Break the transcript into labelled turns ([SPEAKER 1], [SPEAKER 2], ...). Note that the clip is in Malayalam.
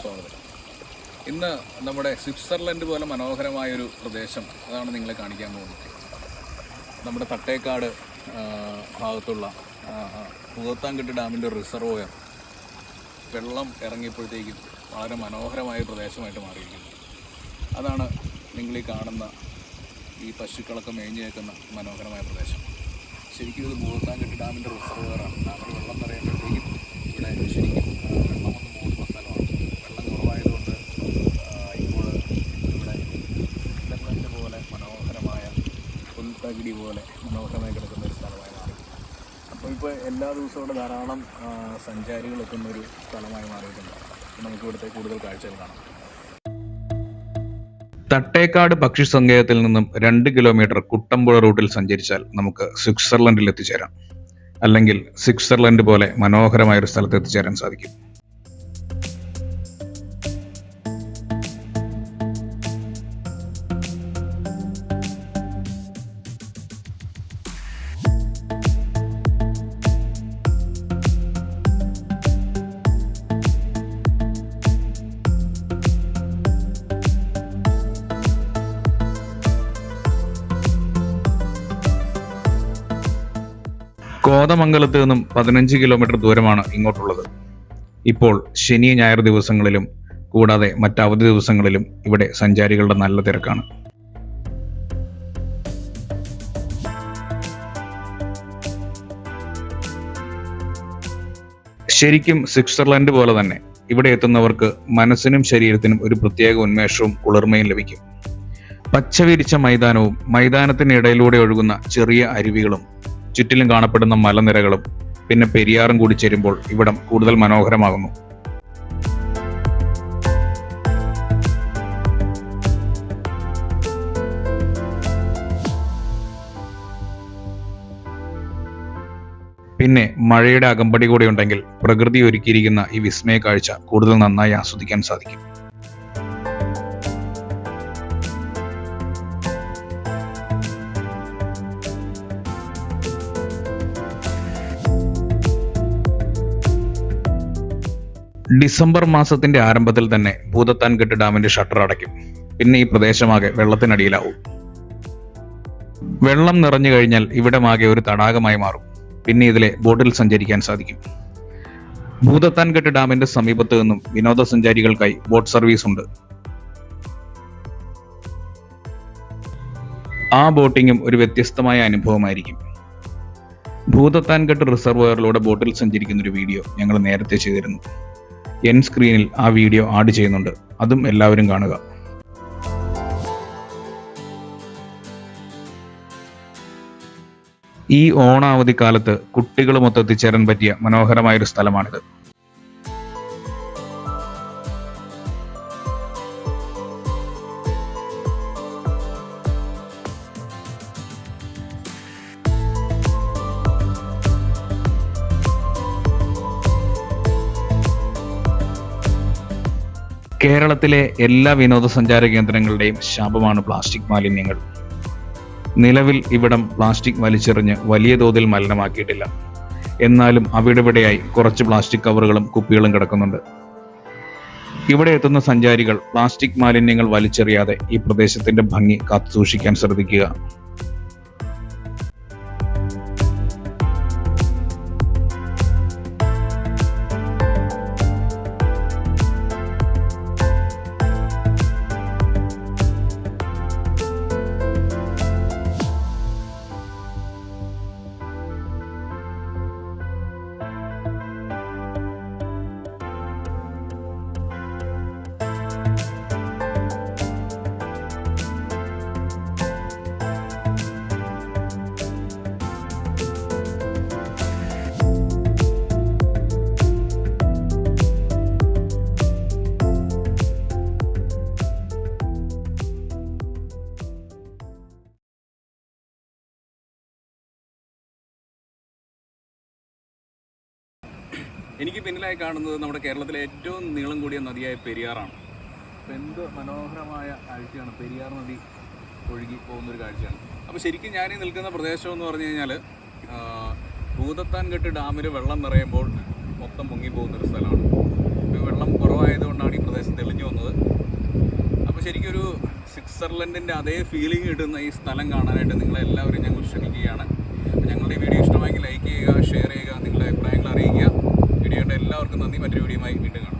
[SPEAKER 1] സ്വാഗതം. ഇന്ന് നമ്മുടെ സ്വിറ്റ്സർലൻഡ് പോലെ മനോഹരമായൊരു പ്രദേശം അതാണ് നിങ്ങളെ കാണിക്കാൻ പോകുന്നത്. നമ്മുടെ തട്ടേക്കാട് ഭാഗത്തുള്ള പൂവത്താൻകെട്ട് ഡാമിന്റെ റിസർവോയർ വെള്ളം ഇറങ്ങിയപ്പോഴത്തേക്കും വളരെ മനോഹരമായ പ്രദേശമായിട്ട് മാറിയിരിക്കുന്നു. അതാണ് നിങ്ങൾ ഈ കാണുന്ന ഈ പശുക്കളൊക്കെ മേഞ്ഞേക്കുന്ന മനോഹരമായ പ്രദേശം. ശരിക്കും ഇത് ഭൂത്താൻകെട്ട് ഡാമിന്റെ റിസർവറാണ് ഡാമിൽ വെള്ളം നിറയുമ്പോഴത്തേക്കും ഇവിടെ ശരിക്കും ആ, വെള്ളം ഒന്ന് മൂടുന്ന സ്ഥലമാണ് വെള്ളം കുറവായതുകൊണ്ട് ആ, ഇപ്പോൾ ഇവിടെ സ്വിറ്റ്സർലൻഡ് പോലെ മനോഹരമായ പുൽത്തകിടി പോലെ മനോഹരമായി കിടക്കുന്ന ഒരു സ്ഥലമായി മാറി അപ്പോൾ ഇപ്പോൾ എല്ലാ ദിവസവും ഇവിടെ ധാരാളം സഞ്ചാരികൾ എത്തുന്ന ഒരു സ്ഥലമായി മാറിയിട്ടുണ്ട്. നമുക്ക് ഇവിടുത്തെ കൂടുതൽ കാഴ്ചകൾ കാണാം.
[SPEAKER 2] തട്ടേക്കാട് പക്ഷി സങ്കേതത്തിൽ നിന്നും രണ്ട് കിലോമീറ്റർ കുട്ടമ്പുഴ റൂട്ടിൽ സഞ്ചരിച്ചാൽ നമുക്ക് സ്വിറ്റ്സർലൻഡിൽ എത്തിച്ചേരാം. അല്ലെങ്കിൽ സ്വിറ്റ്സർലൻഡ് പോലെ മനോഹരമായ ഒരു സ്ഥലത്ത് എത്തിച്ചേരാൻ സാധിക്കും. കോതമംഗലത്ത് നിന്നും പതിനഞ്ച് കിലോമീറ്റർ ദൂരമാണ് ഇങ്ങോട്ടുള്ളത്. ഇപ്പോൾ ശനി ഞായർ ദിവസങ്ങളിലും കൂടാതെ മറ്റവധി ദിവസങ്ങളിലും ഇവിടെ സഞ്ചാരികളുടെ നല്ല തിരക്കാണ്. ശരിക്കും സ്വിറ്റ്സർലൻഡ് പോലെ തന്നെ ഇവിടെ എത്തുന്നവർക്ക് മനസ്സിനും ശരീരത്തിനും ഒരു പ്രത്യേക ഉന്മേഷവും കുളിർമയും ലഭിക്കും. പച്ചവിരിച്ച മൈതാനവും മൈതാനത്തിനിടയിലൂടെ ഒഴുകുന്ന ചെറിയ അരുവികളും ചുറ്റിലും കാണപ്പെടുന്ന മലനിരകളും പിന്നെ പെരിയാറും കൂടി ചേരുമ്പോൾ ഇവിടം കൂടുതൽ മനോഹരമാകുന്നു. പിന്നെ മഴയുടെ അകമ്പടി കൂടെ ഉണ്ടെങ്കിൽ പ്രകൃതി ഒരുക്കിയിരിക്കുന്ന ഈ വിസ്മയ കാഴ്ച കൂടുതൽ നന്നായി ആസ്വദിക്കാൻ സാധിക്കും. ഡിസംബർ മാസത്തിന്റെ ആരംഭത്തിൽ തന്നെ ഭൂതത്താൻകെട്ട് ഡാമിന്റെ ഷട്ടർ അടയ്ക്കും. പിന്നെ ഈ പ്രദേശമാകെ വെള്ളത്തിനടിയിലാവും. വെള്ളം നിറഞ്ഞു കഴിഞ്ഞാൽ ഇവിടമാകെ ഒരു തടാകമായി മാറും. പിന്നെ ഇതിലെ ബോട്ടിൽ സഞ്ചരിക്കാൻ സാധിക്കും. ഭൂതത്താൻകെട്ട് ഡാമിന്റെ സമീപത്ത് നിന്നും വിനോദസഞ്ചാരികൾക്കായി ബോട്ട് സർവീസ് ഉണ്ട്. ആ ബോട്ടിങ്ങും ഒരു വ്യത്യസ്തമായ അനുഭവമായിരിക്കും. ഭൂതത്താൻകെട്ട് റിസർവോയറിലൂടെ ബോട്ടിൽ സഞ്ചരിക്കുന്ന ഒരു വീഡിയോ ഞങ്ങൾ നേരത്തെ ചെയ്തിരുന്നു. എൻ സ്ക്രീനിൽ ആ വീഡിയോ ആഡ് ചെയ്യുന്നുണ്ട്. അതും എല്ലാവരും കാണുക. ഈ ഓണാവധി കാലത്ത് കുട്ടികളുമൊത്തെത്തിച്ചേരാൻ പറ്റിയ മനോഹരമായൊരു സ്ഥലമാണിത്. കേരളത്തിലെ എല്ലാ വിനോദസഞ്ചാര കേന്ദ്രങ്ങളുടെയും ശാപമാണ് പ്ലാസ്റ്റിക് മാലിന്യങ്ങൾ. നിലവിൽ ഇവിടം പ്ലാസ്റ്റിക് വലിച്ചെറിഞ്ഞ് വലിയ തോതിൽ മലിനമാക്കിയിട്ടില്ല. എന്നാലും അവിടെവിടെയായി കുറച്ച് പ്ലാസ്റ്റിക് കവറുകളും കുപ്പികളും കിടക്കുന്നുണ്ട്. ഇവിടെ എത്തുന്ന സഞ്ചാരികൾ പ്ലാസ്റ്റിക് മാലിന്യങ്ങൾ വലിച്ചെറിയാതെ ഈ പ്രദേശത്തിന്റെ ഭംഗി കാത്തുസൂക്ഷിക്കാൻ ശ്രദ്ധിക്കുക.
[SPEAKER 1] എനിക്ക് പിന്നിലായി കാണുന്നത് നമ്മുടെ കേരളത്തിലെ ഏറ്റവും നീളം കൂടിയ നദിയായ പെരിയാറാണ്. എന്ത് മനോഹരമായ കാഴ്ചയാണ് പെരിയാർ നദി ഒഴുകി പോകുന്നൊരു കാഴ്ചയാണ്. അപ്പോൾ ശരിക്കും ഞാൻ ഈ നിൽക്കുന്ന പ്രദേശം എന്ന് പറഞ്ഞു കഴിഞ്ഞാൽ ഭൂതത്താൻകെട്ട് ഡാമിൽ വെള്ളം നിറയുമ്പോൾ മൊത്തം പൊങ്ങിപ്പോകുന്നൊരു സ്ഥലമാണ്. ഇപ്പോൾ വെള്ളം കുറവായതുകൊണ്ടാണ് ഈ പ്രദേശം തെളിഞ്ഞു വന്നത്. അപ്പോൾ ശരിക്കും ഒരു സ്വിറ്റ്സർലൻഡിന്റെ അതേ ഫീലിംഗ് കിട്ടുന്ന ഈ സ്ഥലം കാണാനായിട്ട് നിങ്ങളെല്ലാവരും ഞങ്ങൾ ക്ഷണിക്കുകയാണ് അപ്പോൾ ഞങ്ങളുടെ ഈ വീഡിയോ ഇഷ്ടമായെങ്കിൽ ലൈക്ക് ചെയ്യുക ഷെയർ ചെയ്യുക എല്ലാവർക്കും നന്ദി. മറ്റൊരു വീഡിയോയുമായി വീണ്ടും കാണാം.